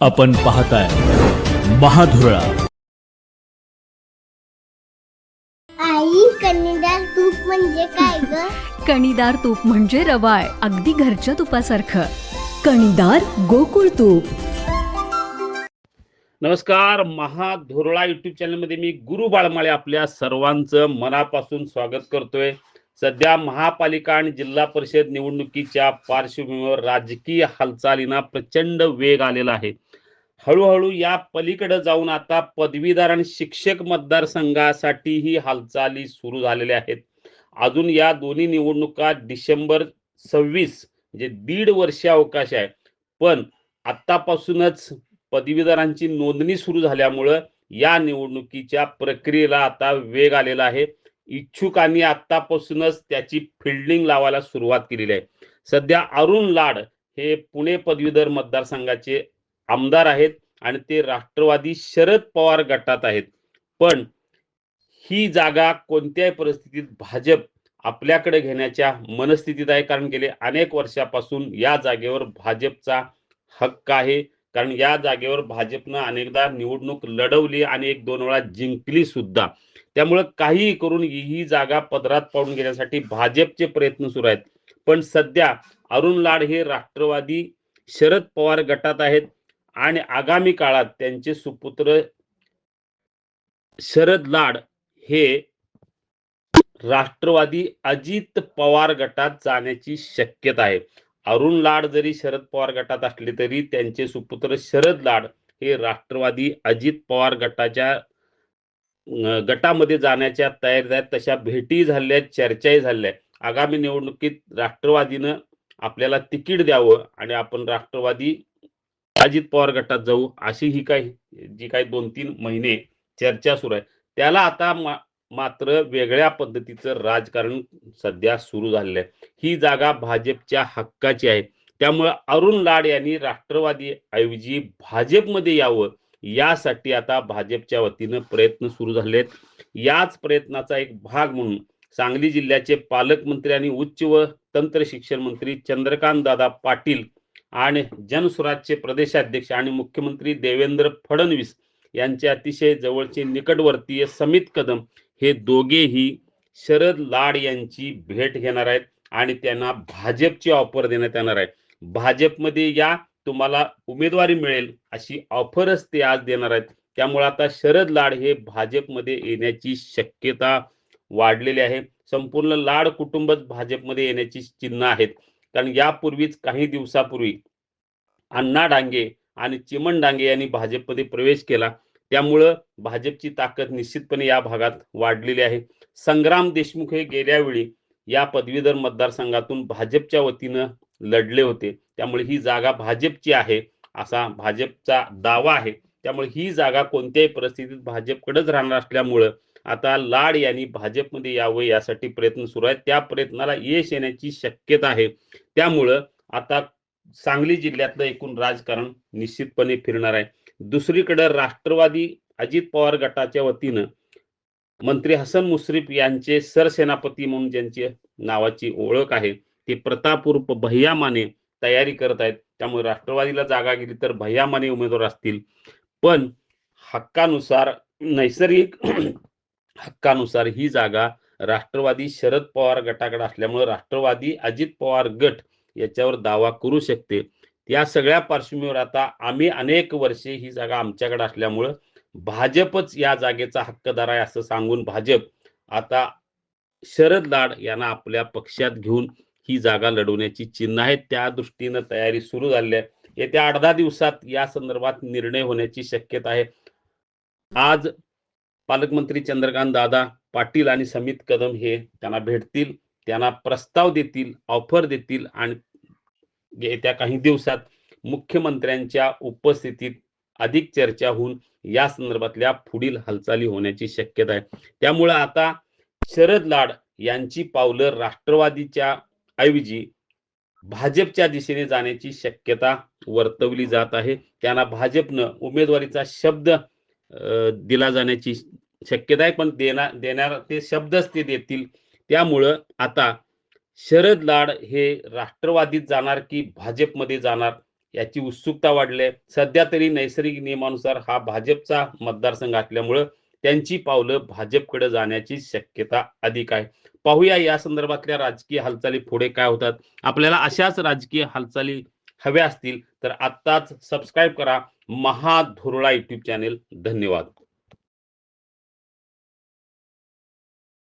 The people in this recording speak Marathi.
आपण पाहताय महाधुरळा. आई कन्नडार तूप म्हणजे काय ग? कणीदार तूप म्हणजे रवाळ अगदी घरच्या तुपासारखं. कणीदार गोकुळ तूप. नमस्कार महाधुरळा युट्यूब चॅनलमध्ये मी गुरु बाळमाळे आपल्या सर्वांचं मनापासून स्वागत करतोय. सध्या महापालिका आणि जिल्हा परिषद निवडणुकीच्या पार्श्वभूमीवर राजकीय हालचालींना प्रचंड वेग आलेला आहे. हळूहळू या पलीकडे जाऊन आता पदवीधर आणि शिक्षक मतदारसंघासाठीही हालचाली सुरू झालेल्या आहेत. अजून या दोन्ही निवडणुका डिसेंबर सव्वीस म्हणजे दीड वर्ष अवकाश आहे. पण आतापासूनच पदवीधरांची नोंदणी सुरू झाल्यामुळं या निवडणुकीच्या प्रक्रियेला आता वेग आलेला आहे. इच्छुकांनी आतापासूनच त्याची फिल्डिंग लावायला सुरुवात केलेली आहे. सध्या अरुण लाड हे पुणे पदवीधर मतदारसंघाचे आमदार आहेत आणि ते राष्ट्रवादी शरद पवार गटात आहेत. पण ही जागा कोणत्याही परिस्थितीत भाजप आपल्याकडे घेण्याच्या मनस्थितीत आहे. कारण गेले अनेक वर्षापासून या जागेवर भाजपचा हक्क आहे. कारण या जागेवर भाजपनं अनेकदा निवडणूक लढवली आणि एक दोन वेळा जिंकली सुद्धा. त्यामुळं काहीही करून ही ही जागा पदरात पाडून घेण्यासाठी भाजपचे प्रयत्न सुरू आहेत. पण सध्या अरुण लाड हे राष्ट्रवादी शरद पवार गटात आहेत. आणि आगामी काळात त्यांचे सुपुत्र शरद लाड हे राष्ट्रवादी अजित पवार गटात जाण्याची शक्यता आहे. अरुण लाड जरी शरद पवार गटात असले तरी त्यांचे सुपुत्र शरद लाड हे राष्ट्रवादी अजित पवार गटाच्या गटामध्ये जाण्याच्या तयारीत आहेत. तशा भेटी झाल्या चर्चाही झाल्या. आगामी निवडणुकीत राष्ट्रवादीनं आपल्याला तिकीट द्यावं आणि आपण राष्ट्रवादी अजित पवार गटात जाऊ अशी ही काही जी काही दोन तीन महिने चर्चा सुरू आहे. त्याला आता मा- मात्र वेगळ्या पद्धतीचं राजकारण सध्या सुरू झालेलं आहे. ही जागा भाजपच्या हक्काची आहे. त्यामुळे अरुण लाड यांनी राष्ट्रवादी ऐवजी भाजपमध्ये यावं यासाठी आता भाजपच्या वतीनं प्रयत्न सुरू झाले आहेत. याच प्रयत्नाचा एक भाग म्हणून सांगली जिल्ह्याचे पालकमंत्री आणि उच्च व तंत्र शिक्षण मंत्री चंद्रकांत दादा पाटील आणि जनसुराज्य प्रदेशाध्यक्ष आणि मुख्यमंत्री देवेंद्र फडणवीस यांचे अतिशय जवळचे निकटवर्तीय समित कदम हे दोघेही शरद लाड यांची भेट घेणार आहेत आणि त्यांना भाजपची ऑफर देण्यात येणार आहे. भाजपमध्ये या तुम्हाला उमेदवारी मिळेल अशी ऑफरच ते आज देणार आहेत. त्यामुळे आता शरद लाड हे भाजपमध्ये येण्याची शक्यता वाढलेली आहे. संपूर्ण लाड कुटुंबच भाजपमध्ये येण्याची चिन्ह आहेत. कारण यापूर्वीच काही दिवसापूर्वी अण्णा डांगे आणि चिमण डांगे यांनी भाजपमध्ये प्रवेश केला. त्यामुळं भाजपची ताकद निश्चितपणे या भागात वाढलेली आहे. संग्राम देशमुख हे गेल्यावेळी या पदवीधर मतदारसंघातून भाजपच्या वतीनं लढले होते. त्यामुळे ही जागा भाजपची आहे असा भाजपचा दावा आहे. त्यामुळे ही जागा कोणत्याही परिस्थितीत भाजपकडेच राहणार असल्यामुळं आता लाड यांनी भाजपमध्ये यावं यासाठी प्रयत्न सुरू आहेत. त्या प्रयत्नाला यश येण्याची शक्यता आहे. त्यामुळं आता सांगली जिल्ह्यातलं एकूण राजकारण निश्चितपणे फिरणार आहे. दुसरीकडे राष्ट्रवादी अजित पवार गटाच्या वतीनं मंत्री हसन मुश्रीफ यांचे सरसेनापती म्हणून ज्यांची नावाची ओळख आहे ते प्रताप भय्यामाने तयारी करत आहेत. त्यामुळे राष्ट्रवादीला जागा गेली तर भय्यामाने उमेदवार असतील. पण हक्कानुसार नैसर्गिक हक्कानुसार ही जागा राष्ट्रवादी शरद पवार गटाकडे असल्यामुळे राष्ट्रवादी अजित पवार गट याच्यावर दावा करू शकते. या सगळ्या पार्श्वभूमीवर आता आम्ही अनेक वर्षे ही जागा आमच्याकडे असल्यामुळं भाजपच या जागेचा हक्कदार आहे असं सांगून भाजप आता शरद लाड यांना आपल्या पक्षात घेऊन ही जागा लढवण्याची चिन्ह आहेत. त्या दृष्टीनं तयारी सुरू झाली आहे. येत्या आठ दहा दिवसात या संदर्भात निर्णय होण्याची शक्यता आहे. आज पालकमंत्री चंद्रकांत दादा पाटील आणि समित कदम हे त्यांना भेटतील त्यांना प्रस्ताव देतील ऑफर देतील आणि येत्या काही दिवसात मुख्यमंत्र्यांच्या उपस्थितीत अधिक चर्चा होऊन या संदर्भातल्या पुढील हालचाली होण्याची शक्यता आहे. त्यामुळे आता शरद लाड यांची पावलं राष्ट्रवादीच्या ऐवजी भाजपच्या दिशेने जाण्याची शक्यता वर्तवली जात आहे. त्यांना भाजपनं उमेदवारीचा शब्द दिला जाण्याची शक्यता आहे पण देणार देणार ते शब्दच ते देतील. त्यामुळं आता शरद लाड हे राष्ट्रवादीत जाणार की भाजपमध्ये जाणार याची उत्सुकता वाढली आहे. सध्या तरी नैसर्गिक नियमानुसार हा भाजपचा मतदारसंघ असल्यामुळं त्यांची पावलं भाजपकडे जाण्याची शक्यता अधिक आहे. पाहूया या संदर्भातल्या राजकीय हालचाली पुढे काय होतात. आपल्याला अशाच राजकीय हालचाली हव्या असतील तर आत्ताच सबस्क्राईब करा. महाधुरळा युट्यूब चॅनेल धन्यवाद.